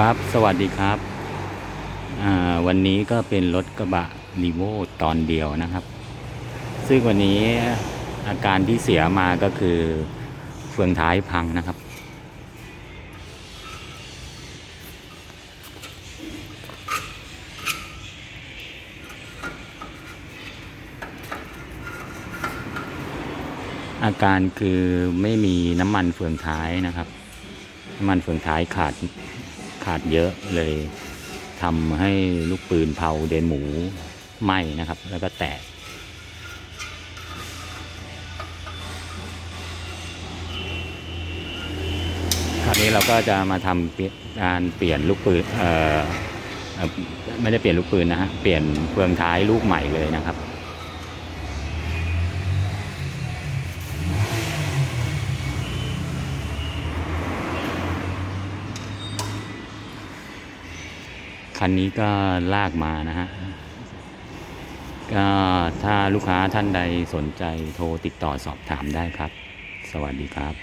ครับสวัสดีครับอ่าวันนี้ก็เป็นรถกระบะรีโวตอนเดียวนะครับ ซึ่งวันนี้อาการที่เสียมาก็คือเฟืองท้ายพังนะครับ อาการคือไม่มีน้ำมันเฟืองท้ายนะครับ น้ำมันเฟืองท้ายขาด ขาดเยอะเลยทำให้ลูกปืนเผาเดนหมูไหม้นะครับ แล้วก็แตกคราวนี้เราก็จะมาทำเปลี่ยนการเปลี่ยนลูกปืนเออไม่ได้เปลี่ยนลูกปืนนะฮะเปลี่ยนเฟืองท้ายลูกใหม่เลยนะครับ คันนี้ก็ลากมานะฮะ ก็ถ้าลูกค้าท่านใดสนใจโทรติดต่อสอบถามได้ครับ สวัสดีครับ